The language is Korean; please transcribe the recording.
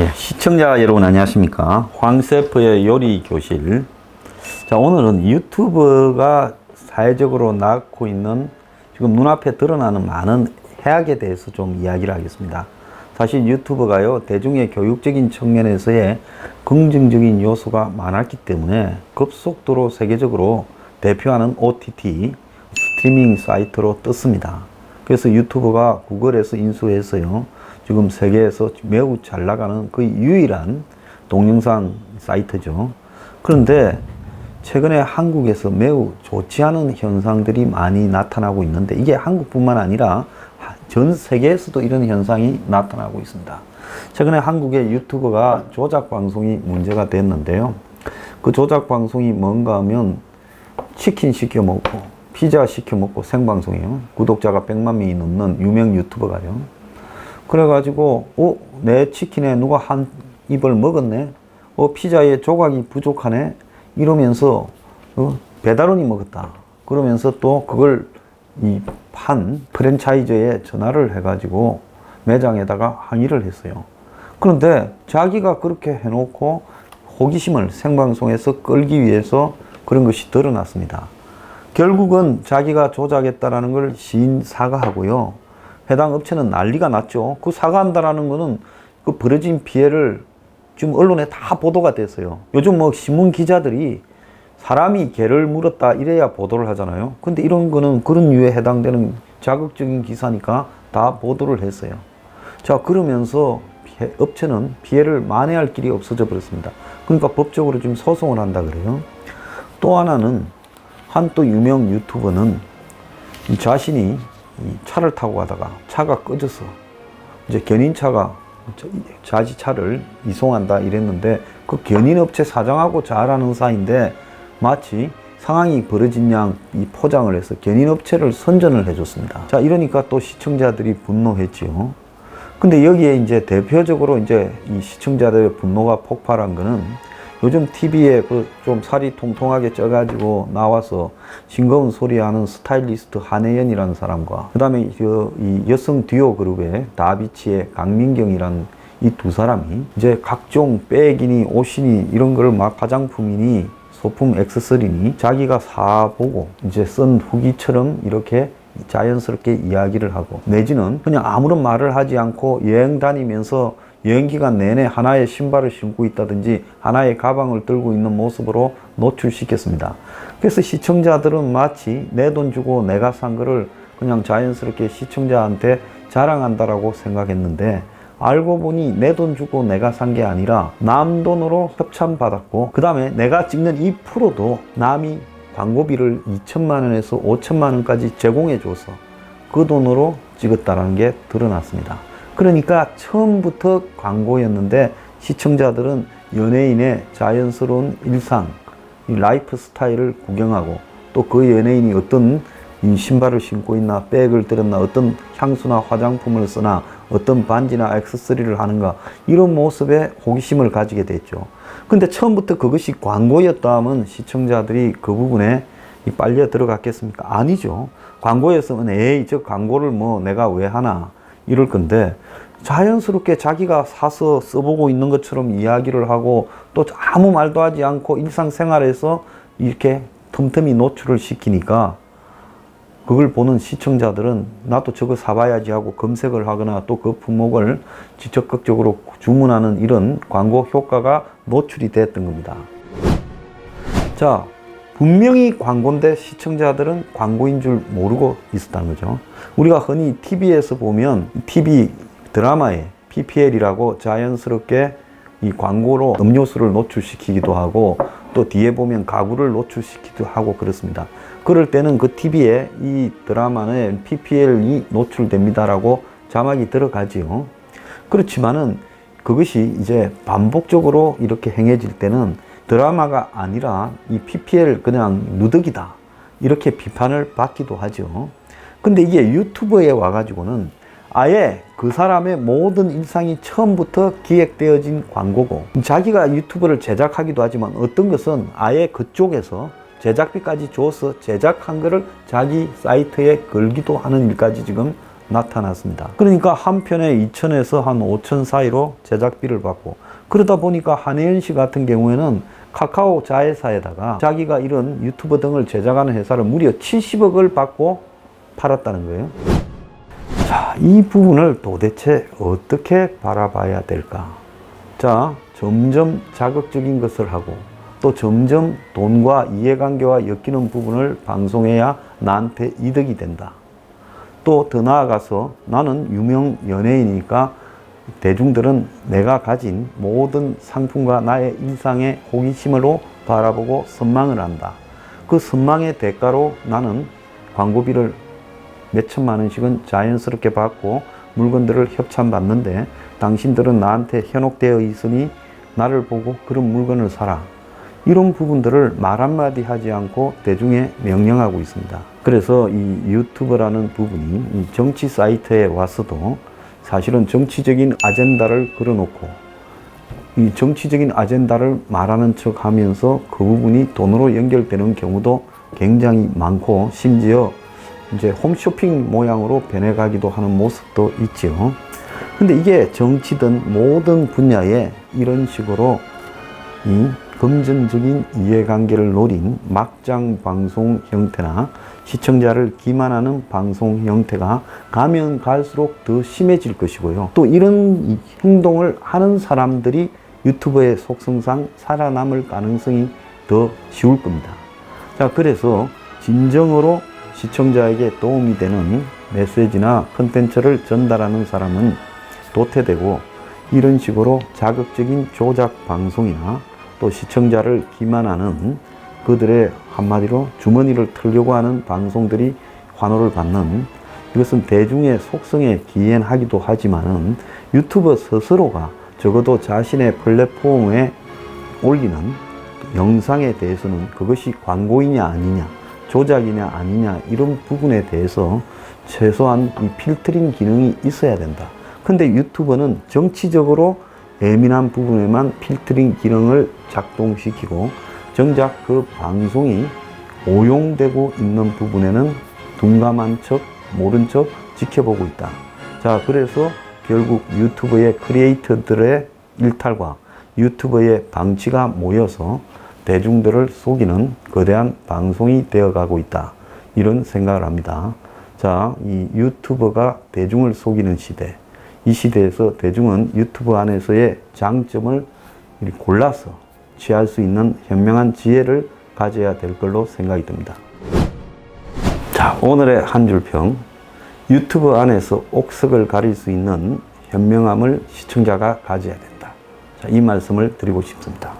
예, 시청자 여러분 안녕하십니까? 황세프의 요리 교실. 자 오늘은 유튜브가 사회적으로 낳고 있는 지금 눈앞에 드러나는 많은 해악에 대해서 좀 이야기를 하겠습니다. 사실 유튜브가요 대중의 교육적인 측면에서의 긍정적인 요소가 많았기 때문에 급속도로 세계적으로 대표하는 OTT 스트리밍 사이트로 떴습니다. 그래서 유튜브가 구글에서 인수해서요 지금 세계에서 매우 잘 나가는 그 유일한 동영상 사이트죠. 그런데 최근에 한국에서 매우 좋지 않은 현상들이 많이 나타나고 있는데 이게 한국뿐만 아니라 전 세계에서도 이런 현상이 나타나고 있습니다. 최근에 한국의 유튜버가 조작 방송이 문제가 됐는데요. 그 조작 방송이 뭔가 하면 치킨 시켜 먹고 피자 시켜 먹고 생방송이에요. 구독자가 100만 명이 넘는 유명 유튜버가요. 그래가지고 어, 내 치킨에 누가 한 입을 먹었네. 어, 피자에 조각이 부족하네. 이러면서 어, 배달원이 먹었다. 그러면서 또 그걸 이 판 프랜차이즈에 전화를 해가지고 매장에다가 항의를 했어요. 그런데 자기가 그렇게 해놓고 호기심을 생방송에서 끌기 위해서 그런 것이 드러났습니다. 결국은 자기가 조작했다라는 걸 시인 사과하고요. 해당 업체는 난리가 났죠. 그 사과한다라는 거는 그 벌어진 피해를 지금 언론에 다 보도가 됐어요. 요즘 뭐 신문 기자들이 사람이 개를 물었다 이래야 보도를 하잖아요. 근데 이런 거는 그런 류에 해당되는 자극적인 기사니까 다 보도를 했어요. 자, 그러면서 피해, 업체는 피해를 만회할 길이 없어져 버렸습니다. 그러니까 법적으로 지금 소송을 한다 그래요. 또 하나는 한 또 유명 유튜버는 자신이 차를 타고 가다가 차가 꺼져서 이제 견인차가 자지 차를 이송한다 이랬는데 그 견인업체 사장하고 잘하는 사이인데 마치 상황이 벌어진 양 이 포장을 해서 견인업체를 선전을 해줬습니다. 자 이러니까 또 시청자들이 분노했지요. 근데 여기에 이제 대표적으로 이제 이 시청자들의 분노가 폭발한 거는 요즘 TV에 그 좀 살이 통통하게 쪄가지고 나와서 싱거운 소리 하는 스타일리스트 한혜연이라는 사람과 그 다음에 이 여성 듀오 그룹의 다비치의 강민경이라는 이 두 사람이 이제 각종 백이니 옷이니 이런 걸막 화장품이니 소품 액세서리니 자기가 사보고 이제 쓴 후기처럼 이렇게 자연스럽게 이야기를 하고 내지는 그냥 아무런 말을 하지 않고 여행 다니면서 여행 기간 내내 하나의 신발을 신고 있다든지 하나의 가방을 들고 있는 모습으로 노출시켰습니다. 그래서 시청자들은 마치 내 돈 주고 내가 산 거를 그냥 자연스럽게 시청자한테 자랑한다라고 생각했는데 알고 보니 내 돈 주고 내가 산 게 아니라 남 돈으로 협찬받았고 그 다음에 내가 찍는 이 프로도 남이 광고비를 2천만 원에서 5천만 원까지 제공해 줘서 그 돈으로 찍었다는 게 드러났습니다. 그러니까 처음부터 광고였는데 시청자들은 연예인의 자연스러운 일상, 라이프 스타일을 구경하고 또 그 연예인이 어떤 신발을 신고 있나, 백을 들었나, 어떤 향수나 화장품을 쓰나, 어떤 반지나 액세서리를 하는가, 이런 모습에 호기심을 가지게 됐죠. 근데 처음부터 그것이 광고였다 하면 시청자들이 그 부분에 빨려 들어갔겠습니까? 아니죠. 광고였으면, 에이, 저 광고를 뭐 내가 왜 하나. 이럴 건데 자연스럽게 자기가 사서 써보고 있는 것처럼 이야기를 하고 또 아무 말도 하지 않고 일상생활에서 이렇게 틈틈이 노출을 시키니까 그걸 보는 시청자들은 나도 저거 사봐야지 하고 검색을 하거나 또 그 품목을 적극적으로 주문하는 이런 광고 효과가 노출이 됐던 겁니다. 자, 분명히 광고인데 시청자들은 광고인 줄 모르고 있었다는 거죠. 우리가 흔히 TV에서 보면 TV 드라마에 PPL이라고 자연스럽게 이 광고로 음료수를 노출시키기도 하고 또 뒤에 보면 가구를 노출시키기도 하고 그렇습니다. 그럴 때는 그 TV에 이 드라마는 PPL이 노출됩니다라고 자막이 들어가지요. 그렇지만은 그것이 이제 반복적으로 이렇게 행해질 때는 드라마가 아니라 이 PPL 그냥 누더기다. 이렇게 비판을 받기도 하죠. 근데 이게 유튜브에 와가지고는 아예 그 사람의 모든 일상이 처음부터 기획되어진 광고고 자기가 유튜브를 제작하기도 하지만 어떤 것은 아예 그쪽에서 제작비까지 줘서 제작한 거를 자기 사이트에 걸기도 하는 일까지 지금 나타났습니다. 그러니까 한 편에 2천에서 한 5천 사이로 제작비를 받고 그러다 보니까 한혜연 씨 같은 경우에는 카카오 자회사에다가 자기가 이런 유튜버 등을 제작하는 회사를 무려 70억을 받고 팔았다는 거예요. 자, 이 부분을 도대체 어떻게 바라봐야 될까? 자, 점점 자극적인 것을 하고 또 점점 돈과 이해관계와 엮이는 부분을 방송해야 나한테 이득이 된다. 또 더 나아가서 나는 유명 연예인이니까 대중들은 내가 가진 모든 상품과 나의 일상의 호기심으로 바라보고 선망을 한다. 그 선망의 대가로 나는 광고비를 몇 천만 원씩은 자연스럽게 받고 물건들을 협찬받는데 당신들은 나한테 현혹되어 있으니 나를 보고 그런 물건을 사라. 이런 부분들을 말 한마디 하지 않고 대중에 명령하고 있습니다. 그래서 이 유튜브라는 부분이 이 정치 사이트에 와서도 사실은 정치적인 아젠다를 걸어놓고 이 정치적인 아젠다를 말하는 척 하면서 그 부분이 돈으로 연결되는 경우도 굉장히 많고 심지어 이제 홈쇼핑 모양으로 변해가기도 하는 모습도 있죠. 근데 이게 정치든 모든 분야에 이런 식으로 이 금전적인 이해관계를 노린 막장 방송 형태나 시청자를 기만하는 방송 형태가 가면 갈수록 더 심해질 것이고요. 또 이런 이 행동을 하는 사람들이 유튜브의 속성상 살아남을 가능성이 더 쉬울 겁니다. 자, 그래서 진정으로 시청자에게 도움이 되는 메시지나 컨텐츠를 전달하는 사람은 도태되고 이런 식으로 자극적인 조작 방송이나 또 시청자를 기만하는 그들의 한마디로 주머니를 털려고 하는 방송들이 환호를 받는 이것은 대중의 속성에 기인하기도 하지만은 유튜버 스스로가 적어도 자신의 플랫폼에 올리는 영상에 대해서는 그것이 광고이냐 아니냐 조작이냐 아니냐 이런 부분에 대해서 최소한 이 필터링 기능이 있어야 된다. 근데 유튜버는 정치적으로 예민한 부분에만 필터링 기능을 작동시키고 정작 그 방송이 오용되고 있는 부분에는 둔감한 척, 모른 척 지켜보고 있다. 자, 그래서 결국 유튜브의 크리에이터들의 일탈과 유튜버의 방치가 모여서 대중들을 속이는 거대한 방송이 되어가고 있다. 이런 생각을 합니다. 자, 이 유튜버가 대중을 속이는 시대. 이 시대에서 대중은 유튜브 안에서의 장점을 골라서 취할 수 있는 현명한 지혜를 가져야 될 걸로 생각이 듭니다. 자, 오늘의 한 줄 평. 유튜브 안에서 옥석을 가릴 수 있는 현명함을 시청자가 가져야 된다. 자, 이 말씀을 드리고 싶습니다.